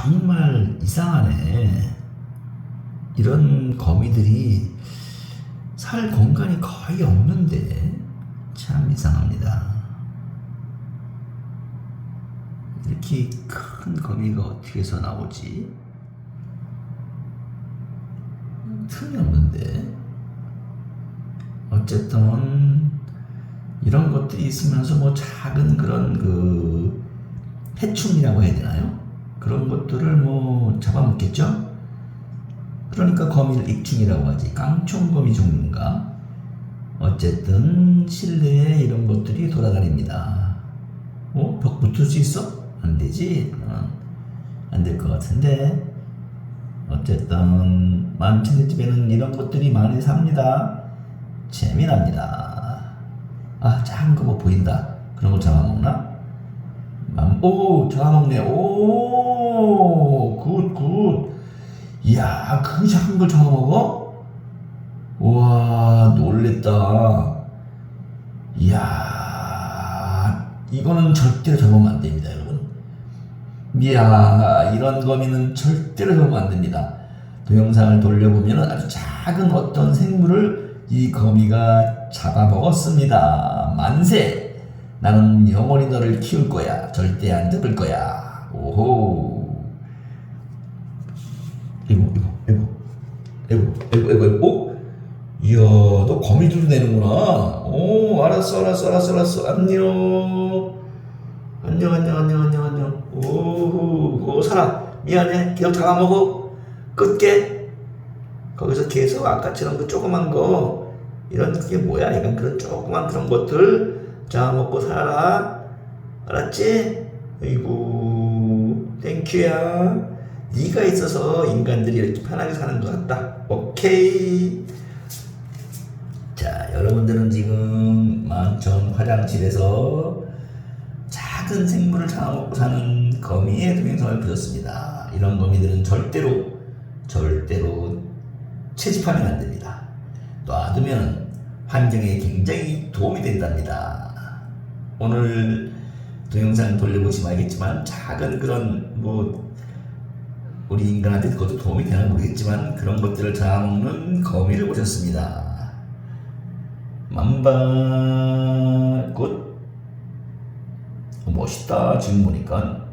정말 이상하네. 이런 거미들이 살 공간이 거의 없는데 참 이상합니다. 이렇게 큰 거미가 어떻게 해서 나오지? 틈이 없는데 어쨌든 이런 것들이 있으면서 뭐 작은 그런 그 해충이라고 해야 되나요? 그런 것들을 뭐 잡아먹겠죠? 그러니까 거미를 익충이라고 하지 깡총거미 종류인가? 어쨌든 실내에 이런 것들이 돌아다닙니다. 어? 벽 붙을 수 있어? 안 되지? 어, 안될 것 같은데 어쨌든 만치네 집에는 이런 것들이 많이 삽니다. 재미납니다. 아 작은 거 뭐 보인다. 그런 거 잡아먹나? 맘- 오 잡아먹네. 오 굿, 굿. 이야 그 작은 걸 잡아먹어? 우와 놀랬다. 이야 이거는 절대로 잡으면 안 됩니다 여러분. 이야 이런 거미는 절대로 잡으면 안 됩니다. 동영상을 돌려보면 아주 작은 어떤 생물을 이 거미가 잡아먹었습니다. 만세! 나는 영원히 너를 키울 거야. 절대 안 잡을 거야. 오호. 이거 이거 이거 이거 이거 이거 이거. 오? 이야 너 거미줄 내는구나. 오 알았어 알았어 알았어 알았어 안녕. 안녕 안녕 안녕 안녕 안녕 오호 오 살아 미안해 기억 잡아먹어 끌게 거기서 계속 아까처럼 그 조그만 거 이런 그게 뭐야 이건 그런 조그만 그런 것들 잡아먹고 살아 알았지? 아이고 땡큐야 네가 있어서 인간들이 이렇게 편하게 사는 것 같다 오케이 자 여러분들은 지금 만천 화장실에서 작은 생물을 잡아먹고 사는 거미의 동영상을 보셨습니다. 이런 거미들은 절대로 절대로 채집하면 안 됩니다. 놔두면 환경에 굉장히 도움이 된답니다. 오늘 동영상 돌려보시면 알겠지만 작은 그런 뭐 우리 인간한테 그것도 도움이 되나 모르겠지만 그런 것들을 잡아먹는 거미를 보셨습니다. 만바 굿 어, 멋있다. 지금 보니까